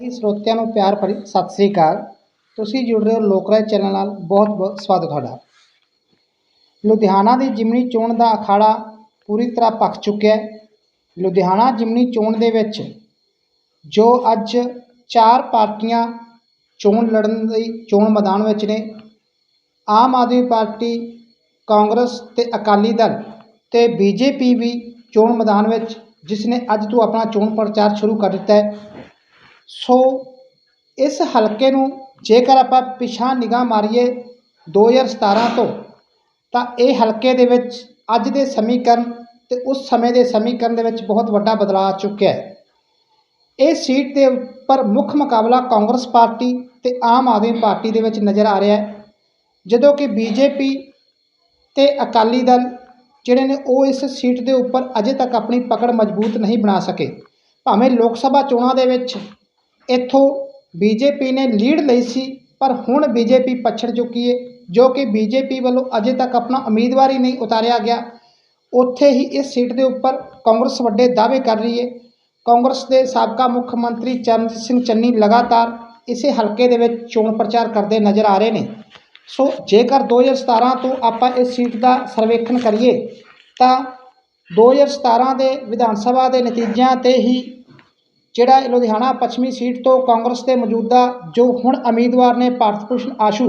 ਜੀ, ਸਰੋਤਿਆਂ ਨੂੰ ਪਿਆਰ ਭਰੀ ਸਤਿ ਸ੍ਰੀ ਅਕਾਲ। ਤੁਸੀਂ ਜੁੜ ਰਹੇ ਹੋ ਲੋਕਰਾਜ ਚੈਨਲ ਨਾਲ। ਬਹੁਤ ਬਹੁਤ ਸਵਾਗਤ ਤੁਹਾਡਾ। ਲੁਧਿਆਣਾ ਦੀ ਜਿਮਨੀ ਚੋਣ ਦਾ ਅਖਾੜਾ ਪੂਰੀ ਤਰ੍ਹਾਂ ਪੱਕ ਚੁੱਕਿਆ ਹੈ। ਲੁਧਿਆਣਾ ਜਿਮਨੀ ਚੋਣ ਦੇ ਵਿੱਚ ਜੋ ਅੱਜ ਚਾਰ ਪਾਰਟੀਆਂ ਚੋਣ ਲੜਨ ਲਈ ਚੋਣ ਮੈਦਾਨ ਵਿੱਚ ਨੇ, ਆਮ ਆਦਮੀ ਪਾਰਟੀ, ਕਾਂਗਰਸ ਤੇ ਅਕਾਲੀ ਦਲ ਤੇ ਬੀਜੇਪੀ ਵੀ ਚੋਣ ਮੈਦਾਨ ਵਿੱਚ, ਜਿਸ ਨੇ ਅੱਜ ਤੋਂ ਆਪਣਾ ਚੋਣ ਪ੍ਰਚਾਰ ਸ਼ੁਰੂ ਕਰ ਦਿੱਤਾ ਹੈ। ਸੋ ਇਸ ਹਲਕੇ ਨੂੰ ਜੇਕਰ ਆਪਾਂ ਪਿਛਾਂ ਨਿਗਾਹ ਮਾਰੀਏ 2017 ਤੋਂ, ਤਾਂ ਇਹ ਹਲਕੇ ਦੇ ਵਿੱਚ ਅੱਜ ਦੇ ਸਮੀਕਰਨ ਤੇ ਉਸ ਸਮੇਂ ਦੇ ਸਮੀਕਰਨ ਦੇ ਵਿੱਚ ਬਹੁਤ ਵੱਡਾ ਬਦਲਾਅ ਆ ਚੁੱਕਿਆ ਹੈ। ਇਹ ਸੀਟ ਦੇ ਉੱਪਰ ਮੁੱਖ ਮੁਕਾਬਲਾ ਕਾਂਗਰਸ ਪਾਰਟੀ ਤੇ ਆਮ ਆਦਮੀ ਪਾਰਟੀ ਦੇ ਵਿੱਚ ਨਜ਼ਰ ਆ ਰਿਹਾ ਹੈ, ਜਦੋਂ ਕਿ ਬੀਜੇਪੀ ਤੇ ਅਕਾਲੀ ਦਲ ਜਿਹੜੇ ਨੇ ਉਹ ਇਸ ਸੀਟ ਦੇ ਉੱਪਰ ਅਜੇ ਤੱਕ ਆਪਣੀ ਪਕੜ ਮਜ਼ਬੂਤ ਨਹੀਂ ਬਣਾ ਸਕੇ। ਭਾਵੇਂ ਲੋਕ ਸਭਾ ਚੋਣਾਂ ਦੇ ਵਿੱਚ ਇੱਥੋਂ ਬੀਜੇਪੀ ਨੇ ਲੀਡ ਲਈ ਸੀ, ਪਰ ਹੁਣ ਬੀਜੇਪੀ ਪਛੜ ਚੁੱਕੀ ਹੈ ਜੋ ਕਿ ਬੀਜੇਪੀ ਵੱਲੋਂ ਅਜੇ ਤੱਕ ਆਪਣਾ ਉਮੀਦਵਾਰ ਹੀ ਨਹੀਂ ਉਤਾਰਿਆ ਗਿਆ। ਉੱਥੇ ਹੀ ਇਸ ਸੀਟ ਦੇ ਉੱਪਰ ਕਾਂਗਰਸ ਵੱਡੇ ਦਾਅਵੇ ਕਰ ਰਹੀ ਹੈ ਕਾਂਗਰਸ ਦੇ ਸਾਬਕਾ ਮੁੱਖ ਮੰਤਰੀ ਚਰਨਜੀਤ ਸਿੰਘ ਚੰਨੀ ਲਗਾਤਾਰ ਇਸੇ ਹਲਕੇ ਦੇ ਵਿੱਚ ਚੋਣ ਪ੍ਰਚਾਰ ਕਰਦੇ ਨਜ਼ਰ ਆ ਰਹੇ ਨੇ। ਸੋ ਜੇਕਰ 2017 ਤੋਂ ਆਪਾਂ ਇਸ ਸੀਟ ਦਾ ਸਰਵੇਖਣ ਕਰੀਏ, ਤਾਂ 2017 ਦੇ ਵਿਧਾਨ ਸਭਾ ਦੇ ਨਤੀਜਿਆਂ ਤੇ ਹੀ ਜਿਹੜਾ ਲੁਧਿਆਣਾ ਪੱਛਮੀ ਸੀਟ ਤੋਂ ਕਾਂਗਰਸ ਦੇ ਮੌਜੂਦਾ ਜੋ ਹੁਣ ਉਮੀਦਵਾਰ ਨੇ ਭਾਰਤ ਭੂਸ਼ਣ ਆਸ਼ੂ,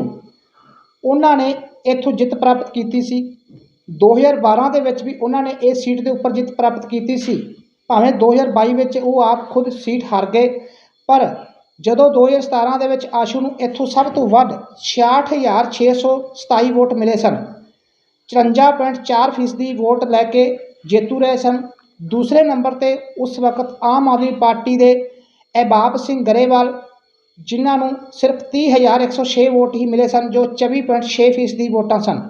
ਉਹਨਾਂ ਨੇ ਇੱਥੋਂ ਜਿੱਤ ਪ੍ਰਾਪਤ ਕੀਤੀ ਸੀ। 2012 ਦੇ ਵਿੱਚ ਵੀ ਉਹਨਾਂ ਨੇ ਇਸ ਸੀਟ ਦੇ ਉੱਪਰ ਜਿੱਤ ਪ੍ਰਾਪਤ ਕੀਤੀ ਸੀ। ਭਾਵੇਂ 2022 ਵਿੱਚ ਉਹ ਆਪ ਖੁਦ ਸੀਟ ਹਾਰ ਗਏ, ਪਰ ਜਦੋਂ 2017 ਦੇ ਵਿੱਚ ਆਸ਼ੂ ਨੂੰ ਇੱਥੋਂ ਸਭ ਤੋਂ ਵੱਧ 66627 ਵੋਟ ਮਿਲੇ ਸਨ 54.4 ਫੀਸਦੀ ਵੋਟ ਲੈ ਕੇ ਜੇਤੂ ਰਹੇ ਸਨ। ਦੂਸਰੇ ਨੰਬਰ ਤੇ ਉਸ ਵਕਤ ਆਮ ਆਦਮੀ ਪਾਰਟੀ ਦੇ ਅਹਿਬਾਬ ਸਿੰਘ ਗਰੇਵਾਲ, ਜਿਨ੍ਹਾਂ ਨੂੰ ਸਿਰਫ 30106 ਵੋਟ ਹੀ ਮਿਲੇ ਸਨ, ਜੋ 24.6 ਫੀਸਦੀ ਵੋਟਾਂ ਸਨ।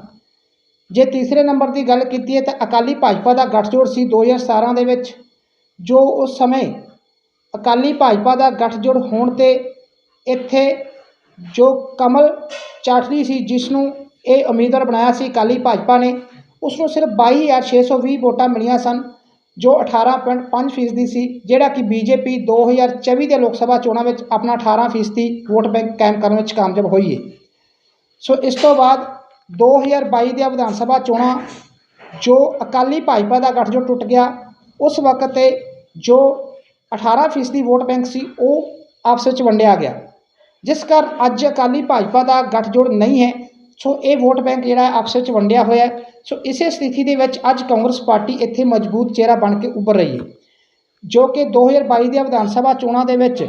ਜੇ ਤੀਸਰੇ ਨੰਬਰ ਦੀ ਗੱਲ ਕੀਤੀ ਹੈ ਤਾਂ ਅਕਾਲੀ ਭਾਜਪਾ ਦਾ ਗੱਠਜੋੜ ਸੀ 2017 ਦੇ ਵਿੱਚ, ਜੋ ਉਸ ਸਮੇਂ ਅਕਾਲੀ ਭਾਜਪਾ ਦਾ ਗੱਠਜੋੜ ਹੋਣ ਤੇ ਇੱਥੇ ਜੋ ਕਮਲ ਚਾਟਲੀ ਸੀ, ਜਿਸ ਨੂੰ ਇਹ ਉਮੀਦਵਾਰ ਬਣਾਇਆ ਸੀ ਅਕਾਲੀ ਭਾਜਪਾ ਨੇ, ਉਸ ਨੂੰ ਸਿਰਫ 22620 ਵੋਟਾਂ ਮਿਲੀਆਂ ਸਨ। ਜੋ 18.5 ਫੀਸਦੀ ਸੀ, ਜਿਹੜਾ ਕਿ ਬੀਜੇਪੀ 2024 ਦੇ ਲੋਕ ਸਭਾ ਚੋਣਾਂ ਵਿੱਚ ਆਪਣਾ 18 ਫੀਸਦੀ ਵੋਟ ਬੈਂਕ ਕਾਇਮ ਕਰਨ ਵਿੱਚ ਕਾਮਯਾਬ ਹੋਈ ਹੈ ਸੋ ਇਸ ਤੋਂ ਬਾਅਦ 2022 ਦੀਆਂ ਵਿਧਾਨ ਸਭਾ ਚੋਣਾਂ, ਜੋ ਅਕਾਲੀ ਭਾਜਪਾ ਦਾ ਗੱਠਜੋੜ ਟੁੱਟ ਗਿਆ, ਉਸ ਵਕਤ ਤੇ ਜੋ 18 ਫੀਸਦੀ ਵੋਟ ਬੈਂਕ ਸੀ, ਉਹ ਆਪਸ ਵਿੱਚ ਵੰਡਿਆ ਗਿਆ। ਜਿਸ ਕਾਰਨ ਅੱਜ ਅਕਾਲੀ ਭਾਜਪਾ ਦਾ ਗੱਠਜੋੜ ਨਹੀਂ ਹੈ ਸੋ ਇਹ ਵੋਟ ਬੈਂਕ ਜਿਹੜਾ ਹੈ ਆਪਸ ਵਿੱਚ ਵੰਡਿਆ ਹੋਇਆ ਸੋ ਇਸੇ ਸਥਿਤੀ ਦੇ ਵਿੱਚ ਅੱਜ ਕਾਂਗਰਸ ਪਾਰਟੀ ਇੱਥੇ ਮਜ਼ਬੂਤ ਚਿਹਰਾ ਬਣ ਕੇ ਉੱਭਰ ਰਹੀ ਹੈ। ਜੋ ਕਿ 2022 ਦੀਆਂ ਵਿਧਾਨ ਸਭਾ ਚੋਣਾਂ ਦੇ ਵਿੱਚ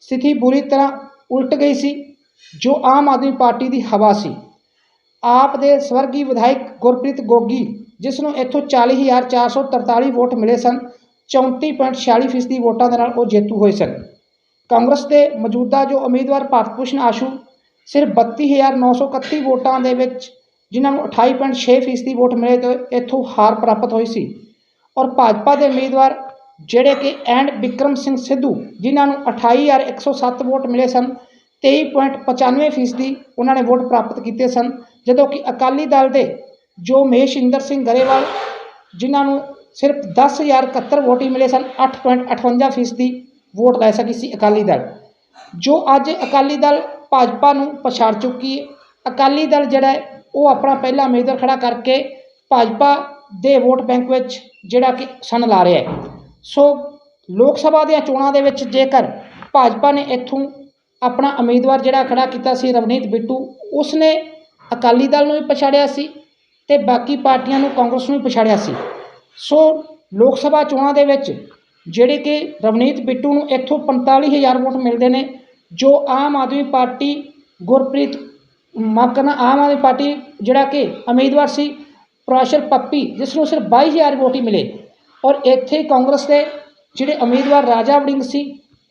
ਸਥਿਤੀ ਬੁਰੀ ਤਰ੍ਹਾਂ ਉਲਟ ਗਈ ਸੀ, ਜੋ ਆਮ ਆਦਮੀ ਪਾਰਟੀ ਦੀ ਹਵਾ ਸੀ। ਆਪ ਦੇ ਸਵਰਗੀ ਵਿਧਾਇਕ ਗੁਰਪ੍ਰੀਤ ਗੋਗੀ, ਜਿਸ ਨੂੰ ਇੱਥੋਂ 40443 ਵੋਟ ਮਿਲੇ ਸਨ 34.46 ਫੀਸਦੀ ਵੋਟਾਂ ਦੇ ਨਾਲ ਉਹ ਜੇਤੂ ਹੋਏ ਸਨ। ਕਾਂਗਰਸ ਦੇ ਮੌਜੂਦਾ ਜੋ ਉਮੀਦਵਾਰ ਭਾਰਤ ਭੂਸ਼ਣ ਆਸ਼ੂ ਸਿਰਫ 32931 ਵੋਟਾਂ ਦੇ ਵਿੱਚ ਜਿਨ੍ਹਾਂ ਨੂੰ 28.6 ਫੀਸਦੀ ਵੋਟ ਮਿਲੇ ਤੇ ਇੱਥੋਂ ਹਾਰ ਪ੍ਰਾਪਤ ਹੋਈ ਸੀ। ਔਰ ਭਾਜਪਾ ਦੇ ਉਮੀਦਵਾਰ ਜਿਹੜੇ ਕਿ ਐਂਡ ਵਿਕਰਮ ਸਿੰਘ ਸਿੱਧੂ, ਜਿਨ੍ਹਾਂ ਨੂੰ 28107 ਵੋਟ ਮਿਲੇ ਸਨ 23.95 ਫੀਸਦੀ ਉਹਨਾਂ ਨੇ ਵੋਟ ਪ੍ਰਾਪਤ ਕੀਤੇ ਸਨ। ਜਦੋਂ ਕਿ ਅਕਾਲੀ ਦਲ ਦੇ ਜੋ ਮਹੇਸ਼ਿੰਦਰ ਸਿੰਘ ਗਰੇਵਾਲ, ਜਿਨ੍ਹਾਂ ਨੂੰ ਸਿਰਫ 10071 ਵੋਟ ਹੀ ਮਿਲੇ ਸਨ 8.58 ਫੀਸਦੀ ਵੋਟ ਲੈ ਸਕੀ ਸੀ ਅਕਾਲੀ ਦਲ। ਜੋ ਅੱਜ ਅਕਾਲੀ ਦਲ ਭਾਜਪਾ ਨੂੰ ਪਛਾੜ ਚੁੱਕੀ ਹੈ। ਅਕਾਲੀ ਦਲ ਜਿਹੜਾ ਹੈ, ਉਹ ਆਪਣਾ ਪਹਿਲਾ ਉਮੀਦਵਾਰ ਖੜਾ ਕਰਕੇ ਭਾਜਪਾ ਦੇ ਵੋਟ ਬੈਂਕ ਵਿੱਚ ਜਿਹੜਾ ਕਿ ਸਨ ਲਾ ਰਿਹਾ ਹੈ। ਸੋ ਲੋਕ ਸਭਾ ਦੀਆਂ ਚੋਣਾਂ ਦੇ ਵਿੱਚ ਜੇਕਰ ਭਾਜਪਾ ਨੇ ਇੱਥੋਂ ਆਪਣਾ ਉਮੀਦਵਾਰ ਜਿਹੜਾ ਖੜਾ ਕੀਤਾ ਸੀ, ਰਵਨੀਤ ਬਿੱਟੂ, ਉਸਨੇ ਅਕਾਲੀ ਦਲ ਨੂੰ ਵੀ ਪਛਾੜਿਆ ਸੀ ਤੇ ਬਾਕੀ ਪਾਰਟੀਆਂ ਨੂੰ ਕਾਂਗਰਸ ਨੂੰ ਵੀ ਪਛਾੜਿਆ ਸੀ। ਸੋ ਲੋਕ ਸਭਾ ਚੋਣਾਂ ਦੇ ਵਿੱਚ ਜਿਹੜੇ ਕਿ ਰਵਨੀਤ ਬਿੱਟੂ ਨੂੰ ਇੱਥੋਂ 45000 ਵੋਟ ਮਿਲਦੇ ਨੇ ਜੋ ਆਮ ਆਦਮੀ ਪਾਰਟੀ ਗੁਰਪ੍ਰੀਤ ਮਾਫ ਆਮ ਆਦਮੀ ਪਾਰਟੀ ਜਿਹੜਾ ਕਿ ਉਮੀਦਵਾਰ ਸੀ, ਪ੍ਰੋਫੈਸਰ ਪੱਪੀ ਜਿਸ ਨੂੰ ਸਿਰਫ 22000 ਵੋਟ ਹੀ ਮਿਲੇ। ਔਰ ਇੱਥੇ ਕਾਂਗਰਸ ਦੇ ਜਿਹੜੇ ਉਮੀਦਵਾਰ ਰਾਜਾ ਵੜਿੰਗ ਸੀ,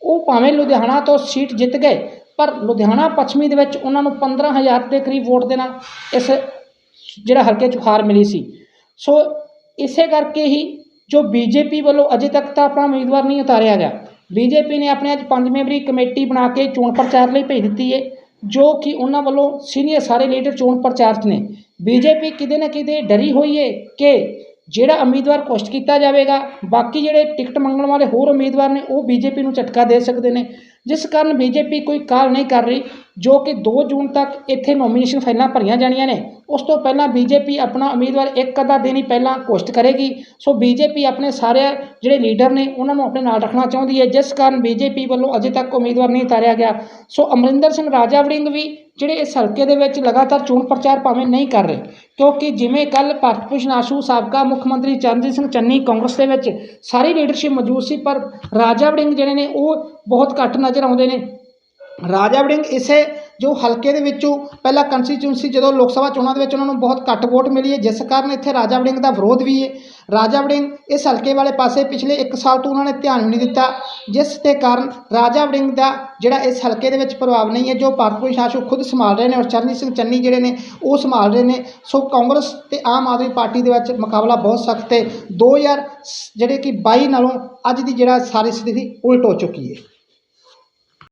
ਉਹ ਭਾਵੇਂ ਲੁਧਿਆਣਾ ਤੋਂ ਸੀਟ ਜਿੱਤ ਗਏ, ਪਰ ਲੁਧਿਆਣਾ ਪੱਛਮੀ ਦੇ ਵਿੱਚ ਉਹਨਾਂ ਨੂੰ 15000 ਦੇ ਕਰੀਬ ਵੋਟ ਦੇ ਨਾਲ ਇਸ ਜਿਹੜਾ ਹਲਕੇ 'ਚ ਹਾਰ ਮਿਲੀ ਸੀ। ਸੋ ਇਸੇ ਕਰਕੇ ਹੀ ਜੋ ਬੀਜੇਪੀ ਵੱਲੋਂ ਅਜੇ ਤੱਕ ਤਾਂ ਆਪਣਾ ਉਮੀਦਵਾਰ ਨਹੀਂ ਉਤਾਰਿਆ ਗਿਆ। ਬੀਜੇਪੀ ਨੇ ਆਪਣੇ ਅੱਜ ਪੰਜ ਮੈਂਬਰੀ ਕਮੇਟੀ ਬਣਾ ਕੇ ਚੋਣ ਪ੍ਰਚਾਰ ਲਈ ਭੇਜ ਦਿੱਤੀ ਹੈ ਜੋ ਕਿ ਉਹਨਾਂ ਵੱਲੋਂ ਸੀਨੀਅਰ ਸਾਰੇ ਲੀਡਰ ਚੋਣ ਪ੍ਰਚਾਰ 'ਚ ਨੇ। ਬੀਜੇਪੀ ਕਿਤੇ ਨਾ ਕਿਤੇ ਡਰੀ ਹੋਈ ਹੈ ਕਿ ਜਿਹੜਾ ਉਮੀਦਵਾਰ ਘੋਸ਼ਿਤ ਕੀਤਾ ਜਾਵੇਗਾ, ਬਾਕੀ ਜਿਹੜੇ ਟਿਕਟ ਮੰਗਣ ਵਾਲੇ ਹੋਰ ਉਮੀਦਵਾਰ ਨੇ, ਉਹ ਬੀਜੇਪੀ ਨੂੰ ਝਟਕਾ ਦੇ ਸਕਦੇ ਨੇ। ਜਿਸ ਕਾਰਨ ਬੀਜੇਪੀ ਕੋਈ ਕਾਲ ਨਹੀਂ ਕਰ ਰਹੀ, ਜੋ ਕਿ 2 ਜੂਨ ਤੱਕ ਇੱਥੇ ਨੋਮੀਨੇਸ਼ਨ ਫਾਈਲਾਂ ਭਰੀਆਂ ਜਾਣੀਆਂ ਨੇ। ਉਸ ਤੋਂ ਪਹਿਲਾਂ ਬੀਜੇਪੀ ਆਪਣਾ ਉਮੀਦਵਾਰ ਇੱਕ ਅੱਧਾ ਦਿਨ ਹੀ ਪਹਿਲਾਂ ਘੋਸ਼ਿਤ ਕਰੇਗੀ। ਸੋ ਬੀਜੇਪੀ ਆਪਣੇ ਸਾਰੇ ਜਿਹੜੇ ਲੀਡਰ ਨੇ, ਉਹਨਾਂ ਨੂੰ ਆਪਣੇ ਨਾਲ ਰੱਖਣਾ ਚਾਹੁੰਦੀ ਹੈ। ਜਿਸ ਕਾਰਨ ਬੀਜੇਪੀ ਵੱਲੋਂ ਅਜੇ ਤੱਕ ਉਮੀਦਵਾਰ ਨਹੀਂ ਉਤਾਰਿਆ ਗਿਆ। ਸੋ ਅਮਰਿੰਦਰ ਸਿੰਘ ਰਾਜਾ ਵੜਿੰਗ ਵੀ ਜਿਹੜੇ ਇਸ ਹਲਕੇ ਦੇ ਵਿੱਚ ਲਗਾਤਾਰ ਚੋਣ ਪ੍ਰਚਾਰ ਭਾਵੇਂ ਨਹੀਂ ਕਰ ਰਹੇ, ਕਿਉਂਕਿ ਜਿਵੇਂ ਕੱਲ ਭਾਰਤ ਭੂਸ਼ਣ ਆਸ਼ੂ ਸਾਬਕਾ ਮੁੱਖ ਮੰਤਰੀ ਚਰਨਜੀਤ ਸਿੰਘ ਚੰਨੀ ਕਾਂਗਰਸ ਦੇ ਵਿੱਚ ਸਾਰੀ ਲੀਡਰਸ਼ਿਪ ਮੌਜੂਦ ਸੀ, ਪਰ ਰਾਜਾ ਵੜਿੰਗ ਜਿਹੜੇ ਨੇ, ਉਹ ਬਹੁਤ ਘੱਟ ਨਜ਼ਰ ਆਉਂਦੇ ਨੇ। ਰਾਜਾ ਵੜਿੰਗ ਇਸੇ ਜੋ ਹਲਕੇ ਦੇ ਵਿੱਚੋਂ ਪਹਿਲਾਂ ਕੰਸਟੀਚੁਐਂਸੀ ਜਦੋਂ ਲੋਕ ਸਭਾ ਚੋਣਾਂ ਦੇ ਵਿੱਚ ਉਹਨਾਂ ਨੂੰ ਬਹੁਤ ਘੱਟ ਵੋਟ ਮਿਲੀ ਹੈ। ਜਿਸ ਕਾਰਨ ਇੱਥੇ ਰਾਜਾ ਵੜਿੰਗ ਦਾ ਵਿਰੋਧ ਵੀ ਹੈ। ਰਾਜਾ ਵੜਿੰਗ ਇਸ ਹਲਕੇ ਵਾਲੇ ਪਾਸੇ ਪਿਛਲੇ 1 ਸਾਲ ਤੋਂ ਉਹਨਾਂ ਨੇ ਧਿਆਨ ਵੀ ਨਹੀਂ ਦਿੱਤਾ, ਜਿਸ ਦੇ ਕਾਰਨ ਰਾਜਾ ਵੜਿੰਗ ਦਾ ਜਿਹੜਾ ਇਸ ਹਲਕੇ ਦੇ ਵਿੱਚ ਪ੍ਰਭਾਵ ਨਹੀਂ ਹੈ, ਜੋ ਭਾਰਤ ਭੂਸ਼ਣ ਆਸ਼ੂ ਖੁਦ ਸੰਭਾਲ ਰਹੇ ਨੇ ਔਰ ਚਰਨਜੀਤ ਸਿੰਘ ਚੰਨੀ ਜਿਹੜੇ ਨੇ, ਉਹ ਸੰਭਾਲ ਰਹੇ ਨੇ। ਸੋ ਕਾਂਗਰਸ ਤੇ ਆਮ ਆਦਮੀ ਪਾਰਟੀ ਦੇ ਵਿੱਚ ਮੁਕਾਬਲਾ ਬਹੁਤ ਸਖਤ ਹੈ। 2000 ਜਿਹੜੇ ਕਿ 22 ਨਾਲੋਂ ਅੱਜ ਦੀ ਜਿਹੜਾ ਸਾਰੀ ਸਥਿਤੀ ਉਲਟ ਹੋ ਚੁੱਕੀ ਹੈ।